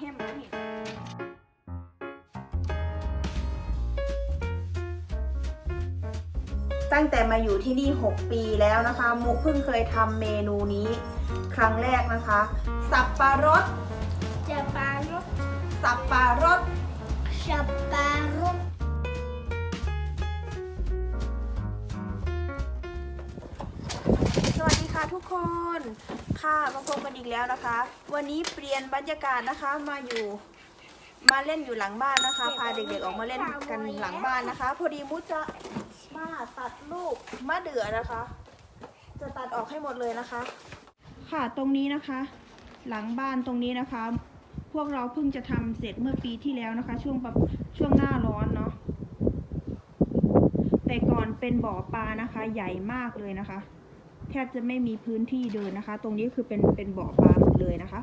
แฮมแล้วนี่ตั้งแต่มาอยู่ที่นี่ 6 ปีแล้วนะคะ มุกเพิ่งเคยทำเมนูนี้ ครั้งแรกนะคะ สับปะรด Chaparro, สับปะรด chaparro. ค่ะทุกคนค่ะมาพบกันอีกแล้วนะคะ วันนี้เปลี่ยนบรรยากาศนะคะมาอยู่มาเล่นอยู่หลังบ้านนะคะ พาเด็กๆออกมาเล่นกันหลังบ้านนะคะ พอดีมุดจะมาตัดลูกมะเดื่อนะคะ จะตัดออกให้หมดเลยนะคะ ค่ะตรงนี้นะคะ หลังบ้านตรงนี้นะคะ พวกเราเพิ่งจะทำเสร็จเมื่อปีที่แล้วนะคะ ช่วงประช่วงหน้าร้อนเนาะแต่ก่อนเป็นบ่อปลานะคะ ใหญ่มากเลยนะคะ แทบจะไม่มีพื้นที่เดินนะคะ ตรงนี้คือเป็นเป็นบ่อปลาหมดเลยนะคะ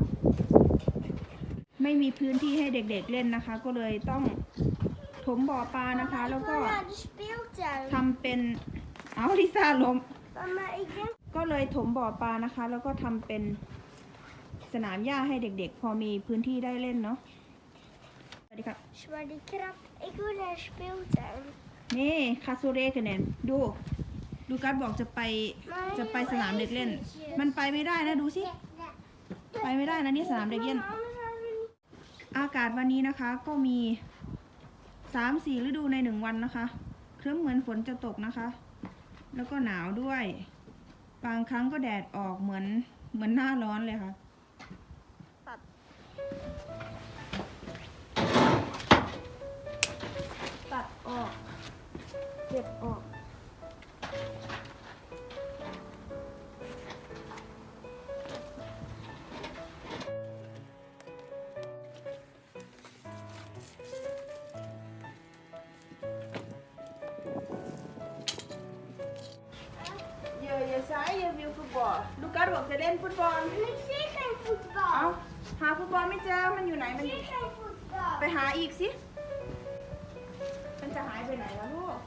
ไม่มีพื้นที่ให้เด็กๆเล่นนะคะ ก็เลยต้องถมบ่อปลานะคะ แล้วก็ Mamma, du speeltuin. ทำเป็นเอาลิซ่าล้ม Mamma, ik denk... ก็เลยถมบ่อปลานะคะ แล้วก็ทำเป็นสนามหญ้าให้เด็กๆ พอมีพื้นที่ได้เล่นเนาะสวัสดีครับ Zwarte krab. Ik wil naar de speeltuin. นี่คาซูเรกันเนนดู ดูการดบอกจะไปจะไปสนามเด็กเล่น มันไปไม่ได้นะดูสิ ไปไม่ได้นะนี่สนามเด็กเล่น Anders hadden we niet... อากาศวันนี้นะคะก็มีสามสี่ฤดูในหนึ่งวันนะคะครึ้มเหมือนฝนจะตกนะคะ แล้วก็หนาวด้วย บางครั้งก็แดดออกเหมือนเหมือนหน้าร้อนเลยค่ะ ลลูกัสบอกจะเล่นฟุตบอล Maar ik zie geen เอา voetbal. หาฟุตบอลไม่เจอ มันอยู่ไหน มัน Ik อยู่ zie geen voetbal. ไปหาอีกสิ มันจะหายไปไหนแล้วลูก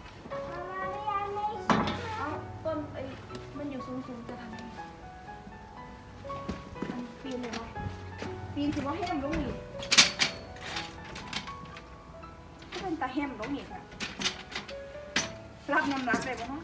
Mama, wil jij mee เอาต้นไอ้มันอยู่สูงสูงๆจะทำไงมันปีนเลยเนาะปีนถือว่าแฮมลงอีกก็เป็นตาแฮมลงอีกอะรับน้ำหนักได้ปะเนาะ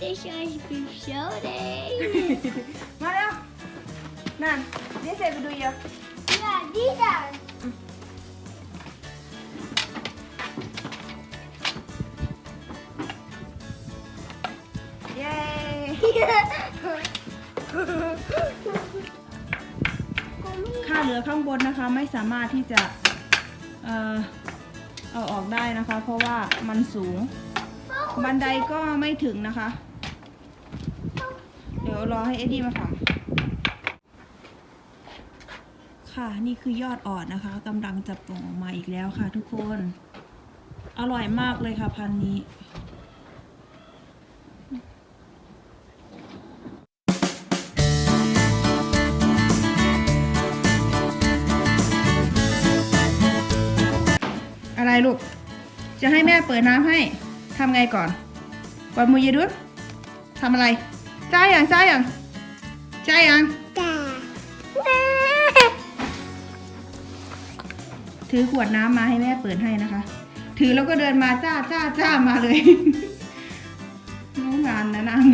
Het is alsjeblieft zo nee. มาแล้ว นั่น นี่เสร็จไปดูเยอะ Ja, die dan. เย้ค่าเหลือข้างบนนะคะไม่สามารถที่จะ เอ่อ เอาออกได้นะคะ เพราะว่ามันสูง บันไดก็ไม่ถึงนะคะเดี๋ยวรอให้เอ็ดดี้มาทำค่ะ นี่คือยอดอ่อนนะคะกำลังจะปล่องออกมาอีกแล้วค่ะ ทุกคน อร่อยมากเลยค่ะพันนี้อะไรลูก จะให้แม่เปิดน้ำให้ ทำไงก่อนกดมือเยดุดทำอะไร จ้าอย่างจ้าอย่างจ้าถือขวดน้ำมาให้แม่เปิดให้นะคะ ถือแล้วก็เดินมาจ้าจ้าจ้ามาเลยน้องงานนะนาง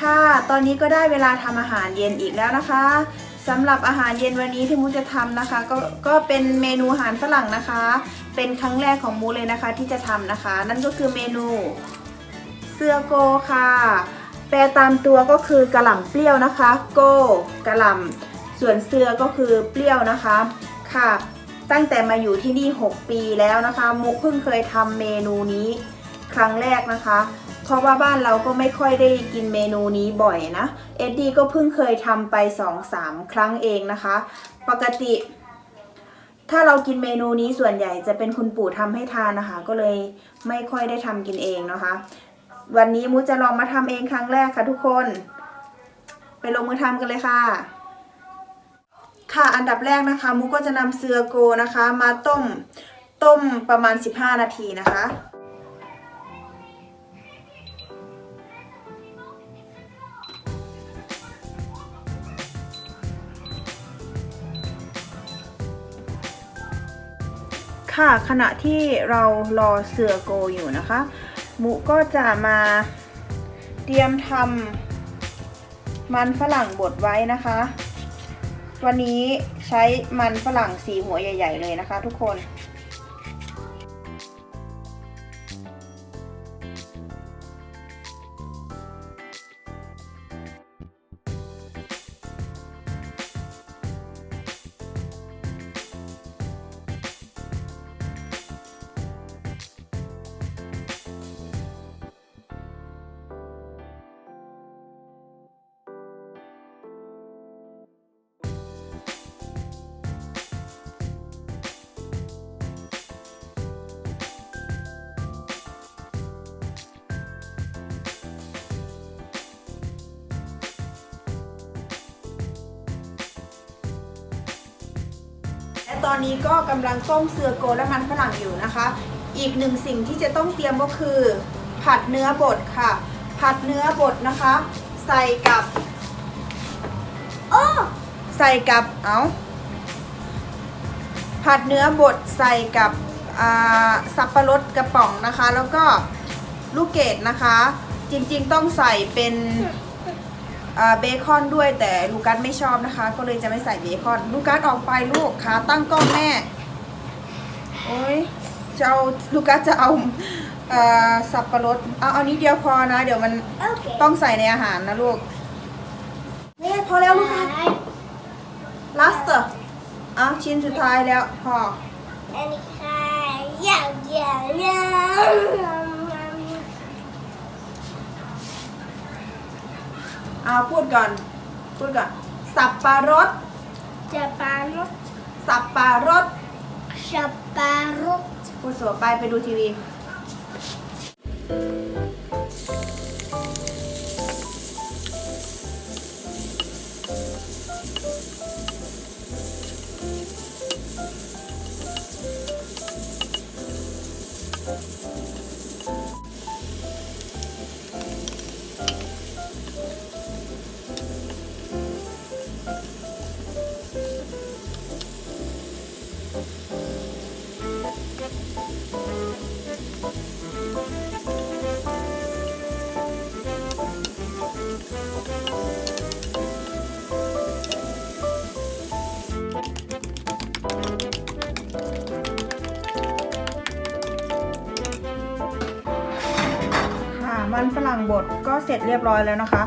ค่ะ ตอนนี้ก็ได้เวลาทำอาหารเย็นอีกแล้วนะคะสำหรับอาหารเย็นวันนี้ที่มุกจะทำนะคะก็ก็เป็นเมนูอาหารฝรั่งนะคะ เป็นครั้งแรกของมูเลยนะคะที่จะทำนะคะ นั่นก็คือเมนู เสื้อโกค่ะ แปลตามตัวก็คือกระหล่ำเปรี้ยวนะคะ โกกระหล่ำส่วนเสื้อก็คือเปรี้ยวนะคะค่ะ ตั้งแต่มาอยู่ที่นี่ 6 ปีแล้วนะคะ มุกเพิ่งเคยทำเมนูนี้ครั้งแรกนะคะ เพราะว่าบ้านเราก็ไม่ค่อยได้กินเมนูนี้บ่อยนะ เอ็ดดี้ก็เพิ่งเคยทำไป 2-3 ครั้งเองนะคะ ปกติ ถ้าเรากินเมนูนี้ส่วนใหญ่จะเป็นคุณปู่ทำให้ทานนะคะ ก็เลยไม่ค่อยได้ทำกินเองนะคะ วันนี้มูจะลองมาทำเองครั้งแรกค่ะทุกคน ไปลงมือทำกันเลยค่ะ ค่ะอันดับแรกนะคะมูก็จะนำเสือโกนะคะ มาต้มต้มประมาณ 15 นาทีนะคะค่ะขณะที่เรารอเสือโกอยู่นะคะ มุก็จะมาเตรียมทำมันฝรั่งบดไว้นะคะ วันนี้ใช้มันฝรั่งสีหัวใหญ่ ๆ เลยนะคะ ทุกคน ตอนนี้ก็กำลังต้มเสือโกและมันฝรั่งอยู่นะคะ อีกหนึ่งสิ่งที่จะต้องเตรียมก็คือ ผัดเนื้อบดค่ะ ผัดเนื้อบดนะคะ ใส่กับโอ้ใส่กับเอาผัดเนื้อบดใส่กับสับปะรดกระป๋องนะคะ แล้วก็ลูกเกดนะคะ จริงๆต้องใส่เป็น เบคอนด้วยแต่ลูกัสไม่ชอบนะคะ ก็เลยจะไม่ใส่เบคอน ลูกัสออกไปลูกขาตั้งกล้องแม่โอ้ยจะเอาลูกัสจะเอาเอ่อสับปะรดเอาเอานี้เดียวพอนะ เดี๋ยวมันโอเคต้องใส่ในอาหารนะลูกแม่พอแล้วลูกกัสลัสเตอร์อะชิ้นสุดท้ายแล้วพออันนี้ค่ะอยากอยากอยาก เอาพูดก่อน พูดก่อน สับปะรด จะปารุดสับปะรด จะปารุดพูดสวไปไปดูทีวี ฝรั่งบดก็เสร็จเรียบร้อยแล้วนะคะ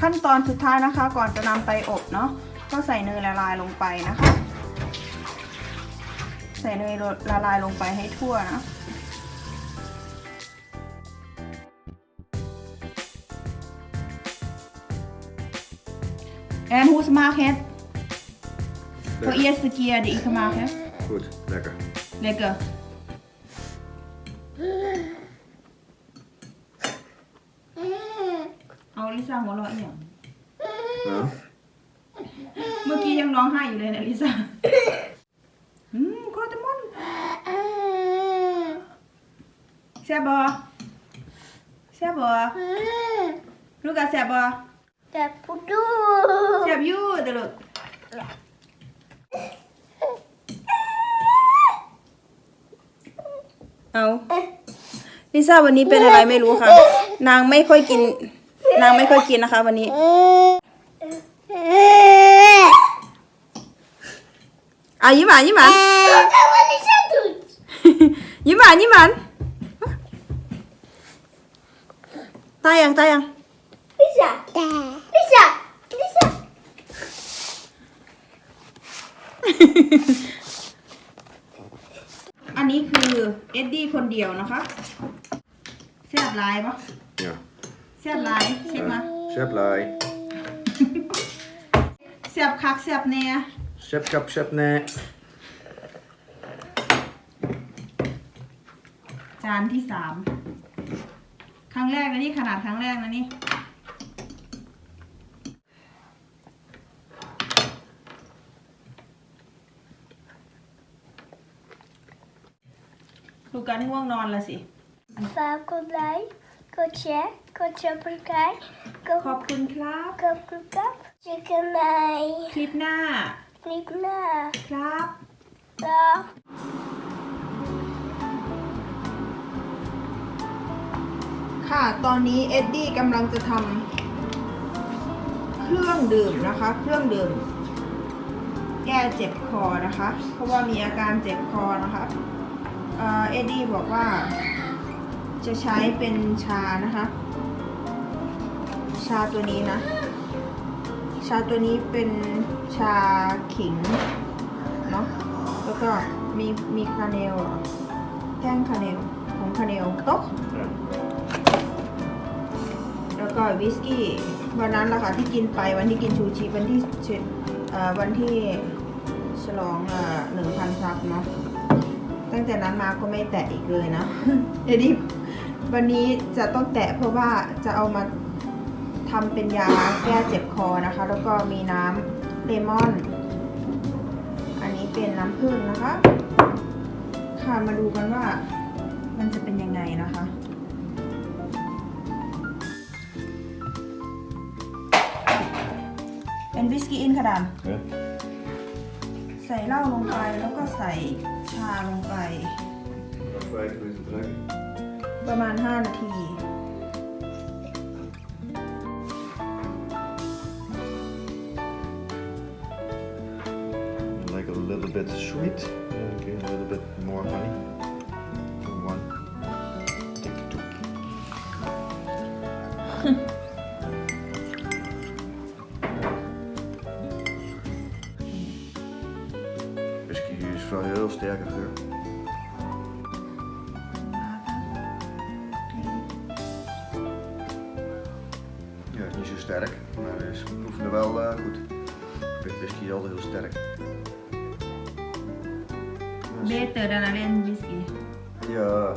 ขั้นตอนสุดท้ายนะคะ ก่อนจะนำไปอบเนาะก็ใส่เนยละลายลงไปนะคะ ใส่เนยละลายลงไปให้ทั่วนะ And who's Mark Head Voor eerste keer die ik gemaakt heb. Goed, lekker. Lekker. เอา ลิซ่าหัวเราะอีกอย่าง Nou, เมื่อกี้ยังร้องไห้อยู่เลยนะลิซ่าอืมโคตรมันแซ่บบอแซ่บบอลูกกาแซ่บบอ Dat poedoe. แซ่บอยู่เด้อลูกเอาลิซ่าวันนี้เป็นอะไรไม่รู้ค่ะ นางไม่ค่อยกิน นางไม่ค่อยกินนะคะ วันนี้อะยิ้มหวานยิ้มหวาน Wat is dat doet? ยิ้มหวานยิ้มหวานตายยังตายยัง Lisa. Lisa. Lisa. อันนี้คือเอ็ดดี้คนเดียวนะคะแซ่บหลายปะ ja. แซ่บหลายเช็คมา Sep lai. แซ่บคักแซ่บแน่ Sep kap sep nee. จานที่สามครั้งแรกนะนี่ขนาดครั้งแรกนะนี่ดูการง่วงนอนละสิ Vakelblij. Kotje. Kotje aprikaj. ขอบคุณครับ Kop, kop, kop. Chicken mij. คลิปหน้า Niet na. ครับ Dag. ค่ะ ตอนนี้เอ็ดดี้กำลังจะทำเครื่องดื่มนะคะ เครื่องดื่ม แก้เจ็บคอนะคะ เพราะว่ามีอาการเจ็บคอนะคะเอ่อเอ็ดดี้บอกว่าจะใช้เป็นชานะคะ ชาตัวนี้นะ ชาตัวนี้เป็นชาขิงเนาะแล้วก็มีมีคาเนลแท่งคาเนลของคาเนลต๊ะแล้วก็วิสกี้วันนั้นแหละค่ะที่กินไปวันที่กินชูชีวันที่เชเอ่อวันที่ฉลองหนึ่งพันซับเนาะตั้งแต่นั้นมาก็ไม่แตะอีกเลยนะเดี๋ยวนี้วันนี้จะต้องแตะเพราะว่าจะเอามา ทำเป็นยาแก้เจ็บคอนะคะ แล้วก็มีน้ำเลมอน อันนี้เป็นน้ำผึ้งนะคะ ค่ะมาดูกันว่ามันจะเป็นยังไงนะคะเป็นวิสกี้อินค่ะดัน Ja. ใส่เหล้าลงไปแล้วก็ใส่ชาลงไป Nog vijf minuten trekken. ประมาณ 5 นาที little bit sweet. Give a little bit more honey. One. Take two. Whisky is wel heel sterke geur. Ja, is niet zo sterk, maar we proeven er wel eh, goed. Whisky is altijd heel sterk. Better dan lain-lain Ya,